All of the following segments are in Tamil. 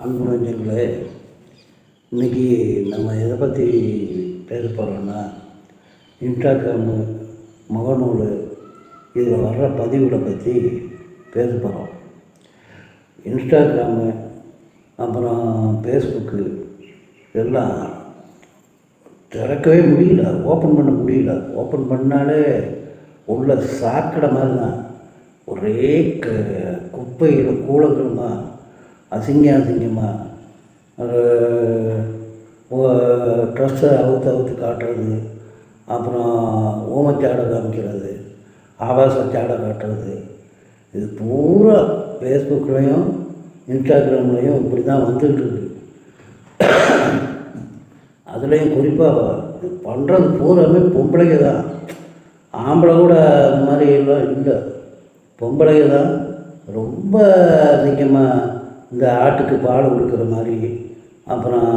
அன்பு நெஞ்சங்களே இன்றைக்கி நம்ம எதை பற்றி பேச போகிறோன்னா இன்ஸ்டாகிராமு முகநூல் இதில் வர்ற பதிவுகளை பற்றி பேச போகிறோம் இன்ஸ்டாகிராமு அப்புறம் ஃபேஸ்புக்கு எல்லாம் திறக்கவே முடியல ஓப்பன் பண்ண முடியல. ஓப்பன் பண்ணாலே உள்ள சாக்கடை மாதிரி தான் ஒரே க குப்பைகள் தான் அசிங்க அசிங்கமாக ஒரு ட்ரெஸ்ஸை அவுத்து அவுத்து காட்டுறது. அப்புறம் ஊமச்சாடை காமிக்கிறது. ஆபாச சாடை காட்டுறது. இது பூரா ஃபேஸ்புக்லேயும் இன்ஸ்டாகிராம்லேயும் இப்படி தான் வந்துக்கிட்டு இருக்கு. அதுலேயும் குறிப்பாக இது பண்ணுறது பூராமே பொம்பளைங்க தான் ஆம்பளை கூட அந்த மாதிரி எல்லாம் இல்லை. பொம்பளைங்க தான் ரொம்ப அதிகமாக இந்த ஆட்டுக்கு பால் கொடுக்குற மாதிரி. அப்புறம்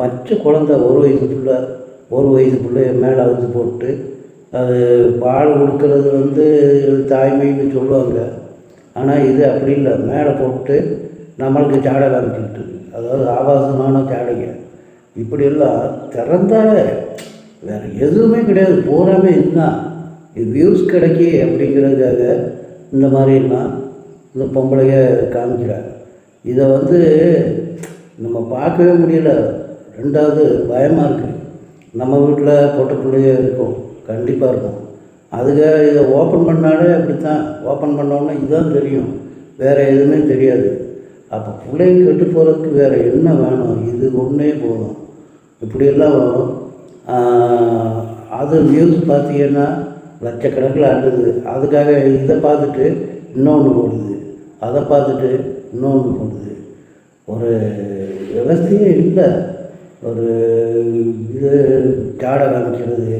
பச்சை குழந்த ஒரு வயசு பிள்ளை ஒரு வயசு பிள்ளைய மேலே அவுத்து போட்டு அது பால் கொடுக்கறது வந்து தாய்மைன்னு சொல்லுவாங்க. ஆனால் இது அப்படி இல்லை. மேலே போட்டு நம்மளுக்கு ஜாடை காமிச்சிக்கிட்டு இருக்கு. அதாவது ஆபாசமான சாடைங்க இப்படியெல்லாம் திறந்தாலே வேறு எதுவுமே கிடையாது. பூராமே இதுதான். இது வியூஸ் கிடைக்கி அப்படிங்கிறதுக்காக இந்த மாதிரிலாம் இந்த பொம்பளைய காமிக்கிறாங்க இதை வந்து நம்ம பார்க்கவே முடியல. ரெண்டாவது பயமாக இருக்குது நம்ம வீட்டில் பொட்ட பிள்ளைய இருக்கும். கண்டிப்பாக இருக்கும். அதுக்காக இதை ஓப்பன் பண்ணாலே அப்படி தான் ஓப்பன் பண்ணோன்னா இதுதான் தெரியும். வேறு எதுவுமே தெரியாது. அப்போ பிள்ளைங்க கெட்டு போகிறதுக்கு வேறு என்ன வேணும்? இது ஒன்றே போதும். இப்படியெல்லாம் அது நியூஸ் பார்த்தீங்கன்னா லட்சக்கணக்கில் அடுது அதுக்காக இதை பார்த்துட்டு இன்னொன்று போடுது அதை பார்த்துட்டு இன்னொன்று போடுது ஒரு விவசாயே இல்லை. ஒரு இது ஜாடை காமிக்கிறது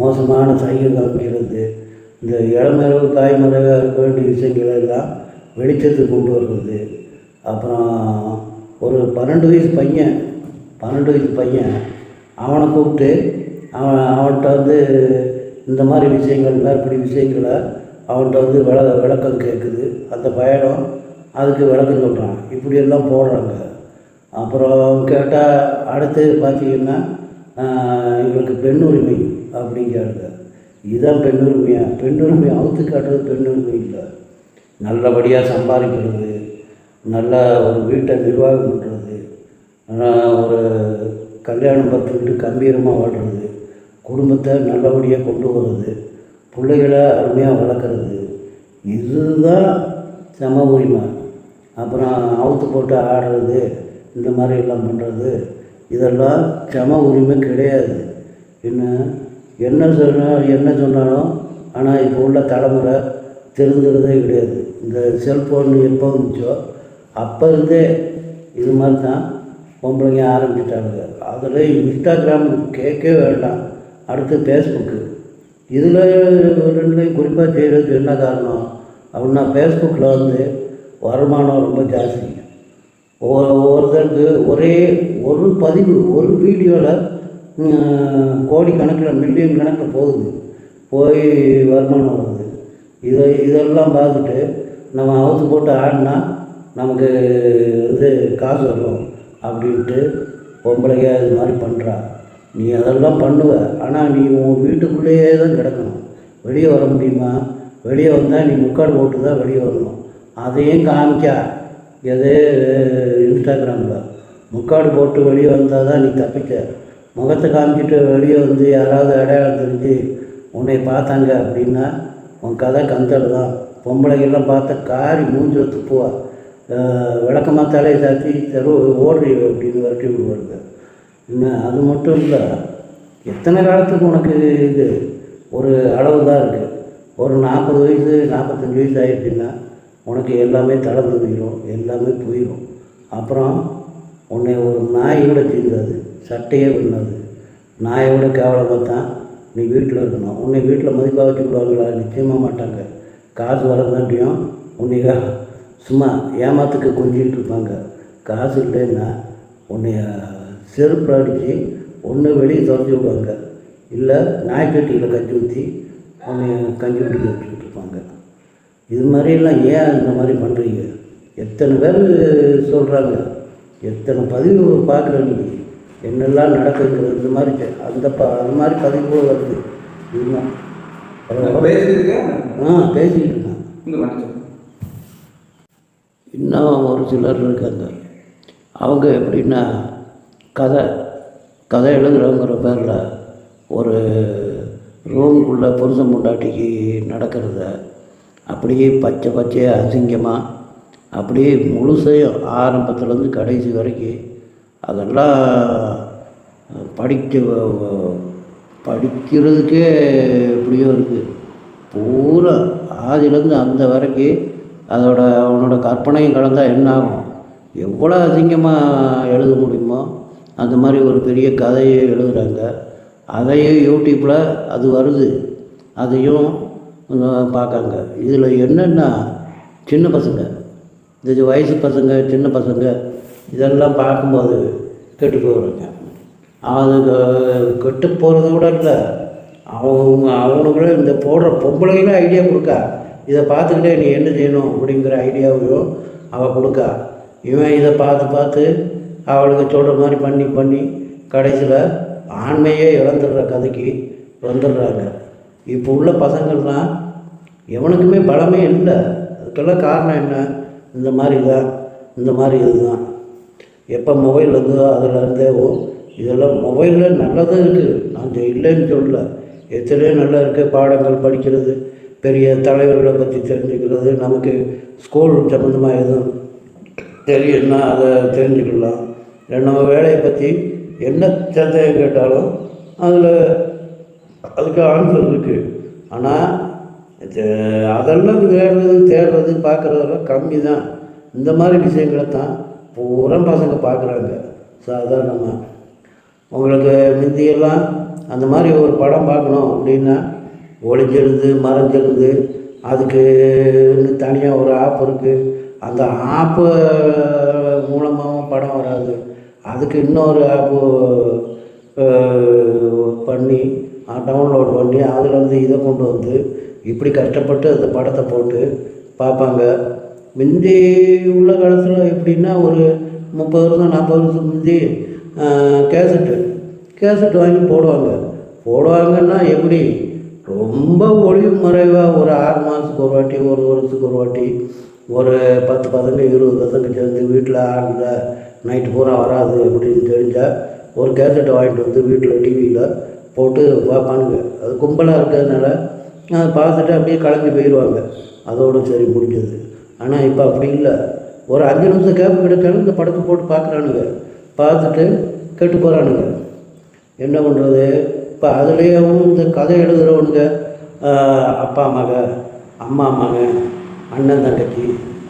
மோசமான சைகை காமிக்கிறது. இந்த இளமரவு காய்மரவாக இருக்க வேண்டிய விஷயங்கள் எல்லாம் வெளிச்சத்துக்கு கொண்டு வருவது. அப்புறம் ஒரு பன்னெண்டு வயசு பையன் பன்னெண்டு வயசு பையன் அவனை கூப்பிட்டு அவன் அவன்கிட்ட வந்து இந்த மாதிரி விஷயங்கள் மேற்படி விஷயங்களை அவன்கிட்ட வந்து விள விளக்கம் கேட்குது. அந்த பயணம் அதுக்கு விளக்கம் சொல்கிறான் இப்படியெல்லாம் போடுறாங்க. அப்புறம் கேட்டால் அடுத்து பார்த்தீங்கன்னா எங்களுக்கு பெண் உரிமை அப்படிங்கிறாங்க. இதுதான் பெண் உரிமையா பெண் உரிமை அவுத்து காட்டுறது பெண் உரிமை இல்லை. நல்லபடியாக சம்பாதிக்கிறது நல்ல ஒரு வீட்டை நிர்வாகம் பண்ணுறது ஒரு கல்யாணம் பார்த்துக்கிட்டு கம்பீரமாக வாழ்கிறது குடும்பத்தை நல்லபடியாக கொண்டு வர்றது பிள்ளைகளை அருமையாக வளர்க்குறது. இதுதான் சம உரிமை அப்புறம் அவுத்து போட்டு ஆடுறது இந்த மாதிரி எல்லாம் பண்ணுறது இதெல்லாம் சம உரிமை கிடையாது. என்ன என்ன சொன்னால் என்ன சொன்னாலும் ஆனால் இப்போ உள்ள தலைமுறை தெரிஞ்சுக்கிறதே கிடையாது. இந்த செல்ஃபோன் எப்போ வந்துச்சோ அப்போ இருந்தே இது மாதிரி தான் பொம்பளைங்க ஆரம்பிச்சிட்டாங்க அதில் இன்ஸ்டாகிராம் கேட்கவே வேண்டாம். அடுத்து ஃபேஸ்புக்கு இதில் ரெண்டுலையும் குறிப்பாக செய்கிறதுக்கு என்ன காரணம் அப்படின்னா ஃபேஸ்புக்கில் வந்து வருமானம் ரொம்ப ஜாஸ்தி. ஒ- ஒருத்தருக்கு ஒரே ஒரு பதிவு ஒரு வீடியோவில் கோடிக்கணக்கில் மில்லியன் கணக்கில் போகுது. போய் வருமானம் வருது. இதை இதெல்லாம் பார்த்துட்டு நம்ம அவுத்து போட்டு ஆடினா நமக்கு இது காசு வரும் அப்படின்ட்டு பொம்பளைங்க இது மாதிரி பண்ணுறா நீ அதெல்லாம் பண்ணுவ. ஆனால் நீ உன் வீட்டுக்குள்ளேயே தான் கிடக்கணும். வெளியே வர முடியுமா? வெளியே வந்தால் நீ முக்காடு போட்டு தான் வெளியே வரணும். அதையும் காமிக்கா. எது? இன்ஸ்டாகிராமில். முக்காடு போட்டு வெளியே வந்தால் தான் நீ தப்பிக்க. முகத்தை காமிச்சிட்டு வெளியே வந்து யாராவது அடையாளம் தெரிஞ்சு உன்னை பார்த்தாங்க அப்படின்னா உன் கதை கந்தல் தான். பொம்பளைகள்லாம் பார்த்தா காரி மூஞ்சில துப்புவா. விளக்கமாக தலையை சாத்தி தெரு ஓடுறி அப்படின்னு விரட்டி விடுவாருங்க இன்னும் அது மட்டும் இல்லை எத்தனை காலத்துக்கு உனக்கு இது? ஒரு அளவு தான் இருக்குது ஒரு நாற்பது வயசு நாற்பத்தஞ்சு வயசு ஆயிடுச்சுன்னா உனக்கு எல்லாமே தளர்ந்து போயிடும் எல்லாமே போயிடும் அப்புறம் உன்னை ஒரு நாயோட கூட தீர்ந்தாது சட்டையே பண்ணாது நாயை விட கேவலமாக தான் நீ வீட்டில் இருக்கணும். உன்னை வீட்டில் மதிப்பாக வச்சுக்கிடுவாங்களா? நிச்சயமாக மாட்டாங்க. காசு வரதாண்டியும் உன்னை சும்மா ஏமாத்துக்கு கொஞ்சிட்டு இருப்பாங்க. காசு இல்லைன்னா உன்னைய செருப்பு அடித்து ஒன்று வெளியே துரத்தி விடுவாங்க. இல்லை நாய்க்கட்டியில் கஞ்சி ஊற்றி உன்னை கஞ்சி குடிக்க வச்சுக்கிட்டு இருப்பாங்க. இது மாதிரியெல்லாம் ஏன் இந்த மாதிரி பண்ணுறீங்க எத்தனை பேர் சொல்கிறாங்க எத்தனை பதிவு பார்க்குற நீ. என்னெல்லாம் நடக்குங்கிறது இந்த மாதிரி அந்த ப அந்த மாதிரி பதிவு வருது. பேசியிருக்கேன் ஆ பேசிக்கிட்டு மன்னிச்சு இன்னும் ஒரு சிலர் இருக்காங்க. அவங்க எப்படின்னா கதை கதை எழுதுகிறோங்கிற பேரில் ஒரு ரூமுக்குள்ளே புருஷன் முண்டாட்டிக்கு நடக்கிறத அப்படியே பச்சை பச்சையாக அசிங்கமாக அப்படியே முழுசையும் ஆரம்பத்துலேருந்து கடைசி வரைக்கும் அதெல்லாம் படிக்க படிக்கிறதுக்கே எப்படியோ இருக்குது பூரா ஆதியிலேருந்து அந்த வரைக்கும் அதோட அவனோட கற்பனையும் கலந்தால் என்ன ஆகும்? எவ்வளோ அதிகமாக எழுத முடியுமோ? அந்த மாதிரி ஒரு பெரிய கதையை எழுதுகிறாங்க அதையும் யூடியூப்பில் அது வருது. அதையும் பார்க்காங்க. இதில் என்னென்னா சின்ன பசங்க. இந்த வயசு பசங்க சின்ன பசங்க இதெல்லாம் பார்க்கும்போது கெட்டு போகிறாங்க அது கெட்டு போகிறத கூட இல்லை. அவங்க அவனுக்குள்ள இந்த போடுற பொம்பளைகளும் ஐடியா கொடுக்கா. இதை பார்த்துக்கிட்டே நீ என்ன செய்யணும் அப்படிங்கிற ஐடியாவையும் அவள் கொடுக்கா. இவன் இதை பார்த்து பார்த்து அவளுக்கு சொல்கிற மாதிரி பண்ணி பண்ணி கடைசியில் ஆண்மையே இழந்துடுற கதைக்கு வந்துடுறாங்க. இப்போ உள்ள பசங்கள்லாம் எவனுக்குமே பலமே இல்லை. அதுக்கெல்லாம் காரணம் என்ன? இந்த மாதிரி தான் இந்த மாதிரி இதுதான். எப்போ மொபைல் வந்ததோ அதில் இருந்தே ஓ இதெல்லாம் மொபைலில் நல்லதும் இருக்குது நான் இல்லைன்னு சொல்லல. எத்தனையோ நல்லா இருக்குது பாடங்கள் படிக்கிறது பெரிய தலைவர்களை பற்றி தெரிஞ்சுக்கிறது நமக்கு ஸ்கூல் சம்மந்தமாக எதுவும் தெரியும்னா அதை தெரிஞ்சுக்கலாம். நம்ம வேலையை பற்றி என்ன சந்தேகம் கேட்டாலும் அதில் அதுக்கு ஆன்சர் இருக்குது ஆனால் அதெல்லாம் தேடுறது தேடுறது பார்க்குறதெல்லாம் கம்மி தான் இந்த மாதிரி விஷயங்களை தான் பூரா பசங்க பார்க்குறாங்க. சாதாரணமாக உங்களுக்கு முந்தியெல்லாம் அந்த மாதிரி ஒரு படம் பார்க்கணும் அப்படின்னா ஒளிஞ்சிருந்து மறைஞ்சிருந்து அதுக்கு தனியாக ஒரு ஆப் இருக்குது அந்த ஆப்பு மூலமாகவும் படம் வராது. அதுக்கு இன்னொரு ஆப்பு பண்ணி டவுன்லோட் பண்ணி அதில் வந்து இதை கொண்டு வந்து இப்படி கஷ்டப்பட்டு அந்த படத்தை போட்டு பார்ப்பாங்க. முந்தி உள்ள காலத்தில் எப்படின்னா ஒரு முப்பது வருஷம் நாற்பது வருஷம் முந்தி கேசட்டு கேசட் வாங்கி போடுவாங்க. போடுவாங்கன்னா எப்படி? ரொம்ப ஒளிவு மறைவாக ஒரு ஆறு மாதத்துக்கு ஒரு வாட்டி ஒரு வருஷத்துக்கு ஒரு வாட்டி ஒரு பத்து பசங்க இருபது பசங்க சேர்ந்து வீட்டில் ஆடுல நைட்டு பூரா வராது அப்படின்னு தெரிஞ்சால் ஒரு கேசட்டை வாங்கிட்டு வந்து வீட்டில் டிவியில் போட்டு பார்ப்பானுங்க அது கும்பலாக இருக்கிறதுனால அதை பார்த்துட்டு அப்படியே கலந்து போயிடுவாங்க அதோடு சரி முடிஞ்சது. ஆனால் இப்போ அப்படி இல்லை. ஒரு அஞ்சு நிமிஷம் கேப் கிடைச்சாலும் இந்த படத்தை போட்டு பார்க்குறானுங்க பார்த்துட்டு கெட்டு போகிறானுங்க என்ன பண்ணுறது இப்போ அதுலேயும் இந்த கதை எழுதுகிறவனுங்க அப்பா மக அம்மா மகன் அண்ணன் தங்கச்சி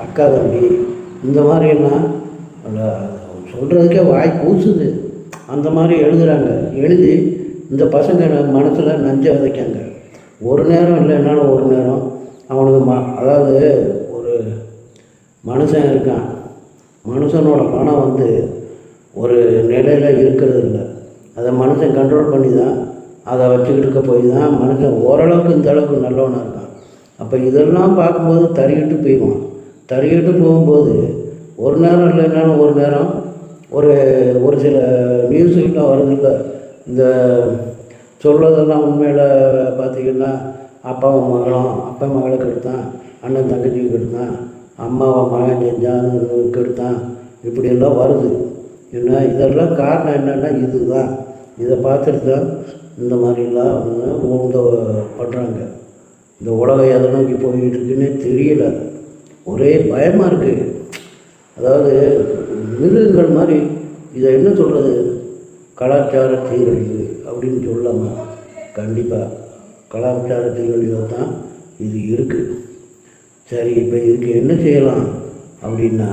அக்கா தம்பி இந்த மாதிரியெல்லாம் சொல்கிறதுக்கே வாய் கூசுது. அந்த மாதிரி எழுதுகிறாங்க எழுதி இந்த பசங்க மனசில் நஞ்ச விதைக்காங்க. ஒரு நேரம் இல்லைன்னாலும் ஒரு நேரம் அவனுக்கு ம அதாவது ஒரு மனுஷன் இருக்கான். மனுஷனோட மனம் வந்து ஒரு நிலையில் இருக்கிறது இல்லை. அதை மனுஷன் கண்ட்ரோல் பண்ணி தான் அதை வச்சுக்கிட்டு இருக்க போய் தான் மனுஷன் ஓரளவுக்கு இந்த அளவுக்கு நல்லவனாக இருக்கான். அப்போ இதெல்லாம் பார்க்கும்போது தறிக்கிட்டு போயிடுவான். தறிக்கிட்டு போகும்போது ஒரு நேரம் இல்லைன்னாலும் ஒரு நேரம் ஒரு ஒரு சில நியூஸுக்கெல்லாம் வருது இல்லை இந்த சொல்கிறதெல்லாம் உண்மையில் பார்த்தீங்கன்னா அப்பாவும் மகளும் அப்பா மகளுக்கு எடுத்தான் அண்ணன் தங்கச்சிக்கு எடுத்தான் அம்மாவை மகன் செஞ்சான் கெடுத்தான் இப்படியெல்லாம் வருது. என்ன இதெல்லாம் காரணம் என்னென்னா இதுதான். இதை பார்த்துட்டு தான் இந்த மாதிரிலாம் அவங்க உந்த பண்ணுறாங்க இந்த உலகம் எதை நோக்கி போய்கிட்டு இருக்குன்னே தெரியல. ஒரே பயமாக இருக்குது அதாவது மிருகங்கள் மாதிரி இதை என்ன சொல்கிறது கலாச்சார சீரழிவு அப்படின்னு சொல்லாமா கண்டிப்பாக கலாச்சார சீரழிவில் தான் இது இருக்குது சரி இப்போ இதுக்கு என்ன செய்யலாம் அப்படின்னா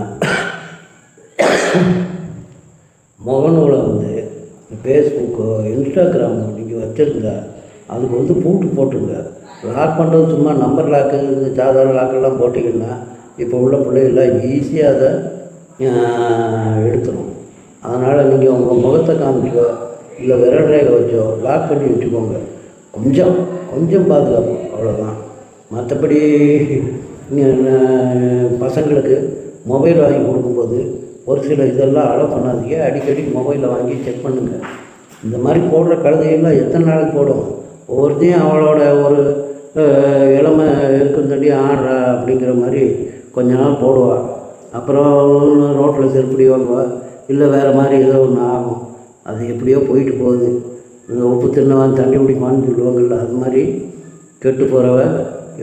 முகநூலை வந்து ஃபேஸ்புக்கோ இன்ஸ்டாகிராமோ நீங்கள் வச்சுருந்தா அதுக்கு வந்து பூட்டு போட்டுருங்க லாக் பண்ணுறது சும்மா நம்பர் லாக்கு இந்த சாதாரண லாக்கெல்லாம் போட்டிங்கன்னா இப்போ உள்ள பிள்ளைகள்லாம் ஈஸியாக அதை எடுக்கணும். அதனால் நீங்கள் உங்கள் முகத்தை காமிச்சோ இல்லை விரல் ரேகை வச்சோ லாக் பண்ணி வச்சுக்கோங்க. கொஞ்சம் கொஞ்சம் பாதுகாப்பு அவ்வளோதான் மற்றபடி பசங்களுக்கு மொபைல் வாங்கி கொடுக்கும்போது ஒரு சில இதெல்லாம் அலோ பண்ணாதீங்க. அடிக்கடி மொபைலை வாங்கி செக் பண்ணுங்கள் இந்த மாதிரி போடுற கழுதையெல்லாம் எத்தனை நாளைக்கு போடும்? ஒவ்வொருத்தையும் அவளோட ஒரு இளமை இருக்கும் தண்டி ஆடுறா அப்படிங்கிற மாதிரி கொஞ்ச நாள் போடுவாள் அப்புறம் ரோட்டில் செருப்படி வாங்குவா இல்லை வேறு மாதிரி ஏதோ ஒன்று ஆகும். அது எப்படியோ போயிட்டு போகுது. இந்த உப்பு தின்னவன் தண்ணி குடிப்பான்னு சொல்லுவாங்கள்ல அது மாதிரி கெட்டு போகிறவ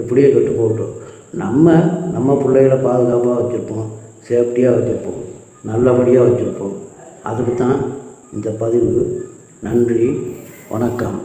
எப்படியோ கெட்டு போகட்டும். நம்ம நம்ம பிள்ளைகளை பாதுகாப்பாக வச்சுருப்போம் சேஃப்டியாக வச்சுருப்போம் நல்லபடியாக வச்சுருப்போம். அதுக்கு தான் இந்த பதிவு. நன்றி வணக்கம்.